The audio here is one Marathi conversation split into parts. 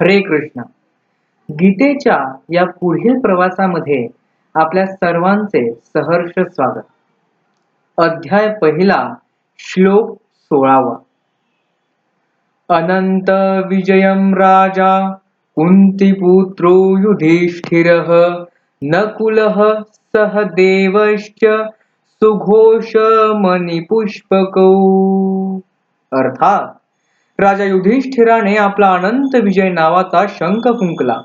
हरे कृष्ण. गीतेच्या या पुढील प्रवासामध्ये आपल्या सर्वांचे सहर्ष स्वागत. अध्याय पहिला श्लोक सोळावा. अनंत विजयम राजा कुंतीपुत्रो युधिष्ठिरः नकुलः सह देवश्च सुघोष अर्थात राजा युधिष्ठिराने आपला अनंत विजय नावाचा शंख फुंकला.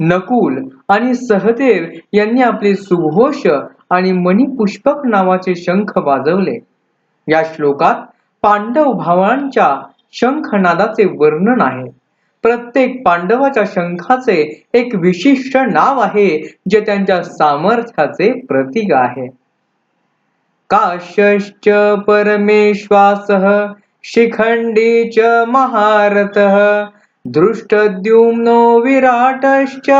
नकुल आणि सहदेव यांनी आपले सुघोष आणि मणिपुष्पक नावाचे शंख वाजवले. या श्लोकात पांडव भावांच्या शंखनादाचे वर्णन आहे. प्रत्येक पांडवाच्या शंखाचे एक विशिष्ट नाव आहे जे त्यांच्या सामर्थ्याचे प्रतीक आहे. काश्च परमेश्वासः शिखण्डी च महारथः दृष्टद्युम्नो विराटश्च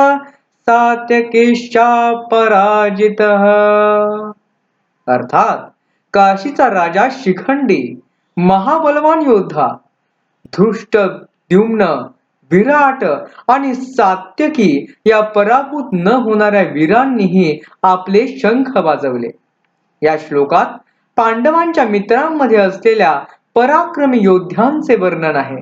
पराजितः। अर्थात काशीचा राजा शिखंडी महाबलवान योद्धा धृष्टद्युम्न विराट आणि सात्यकी या पराभूत न होणाऱ्या वीरांनीही आपले शंख वाजवले. या श्लोकात पांडवांच्या मित्रांमध्ये असलेल्या पराक्रमी योद्ध्यांचे वर्णन आहे.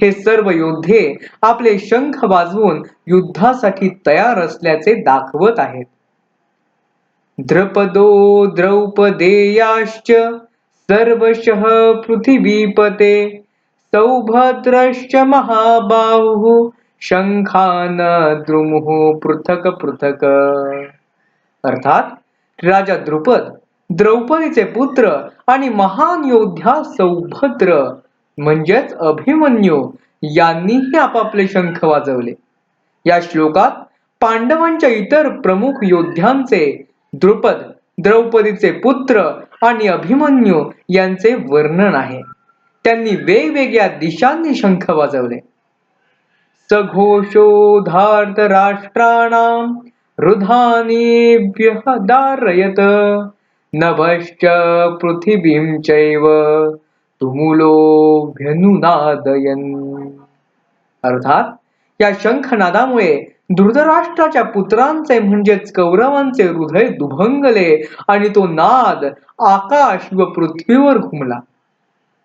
हे सर्व योद्धे आपले शंख वाजवून युद्धासाठी तयार असल्याचे दाखवत आहेत. द्रपदो द्रौपदेयाश्च सर्वशः पृथिवीपते सौभद्रश्च महाबाहुः शंखान द्रुमुः पृथक पृथक. अर्थात राजा द्रुपद द्रौपदीचे पुत्र आणि महान योद्धा सौभद्र म्हणजेच अभिमन्यू यांनीही आपापले शंख वाजवले. या श्लोकात पांडवांच्या इतर प्रमुख योद्ध्यांचे द्रुपद द्रौपदीचे पुत्र आणि अभिमन्यू यांचे वर्णन आहे. त्यांनी वेगवेगळ्या दिशांनी शंख वाजवले. सघोषोधार्थ राष्ट्राणाम रुधानीभ्यः दारयत नभश्च पृथिवीं चैव तुमुलोभ्यनुनादयन अर्थात या शंखनादामुळे धृतराष्ट्राच्या पुत्रांचे म्हणजेच कौरवांचे हृदय दुभंगले आणि तो नाद आकाश व पृथ्वीवर घुमला.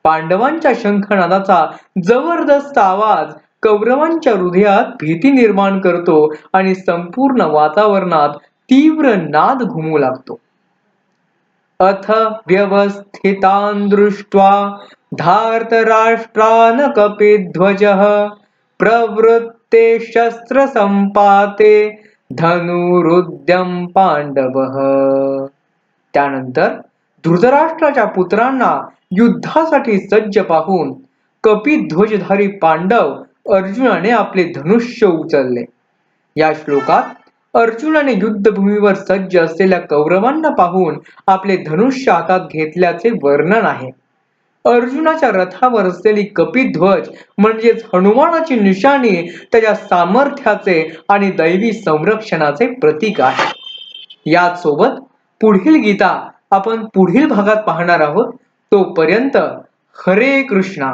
पांडवांच्या शंखनादाचा जबरदस्त आवाज कौरवांच्या हृदयात भीती निर्माण करतो आणि संपूर्ण वातावरणात तीव्र नाद घुमू लागतो. अथ व्यवस्थितान् दृष्ट्वा धार्तराष्ट्रान् कपिध्वजः प्रवृत्ते शस्त्रसंपाते धनुरुद्यम पांडवः त्यानंतर धृतराष्ट्राच्या पुत्रांना युद्धासाठी सज्ज पाहून कपिध्वजधारी पांडव अर्जुनाने आपले धनुष्य उचलले। या श्लोकात अर्जुनाने युद्धभूमीवर सज्ज असलेल्या कौरवांना पाहून आपले धनुष्य हातात घेतल्याचे वर्णन आहे. अर्जुनाच्या रथावर असलेली कपिध्वज म्हणजेच हनुमानाची निशाणी त्याच्या सामर्थ्याचे आणि दैवी संरक्षणाचे प्रतीक आहे. याच सोबत पुढील गीता आपण पुढील भागात पाहणार आहोत तोपर्यंत हरे कृष्णा.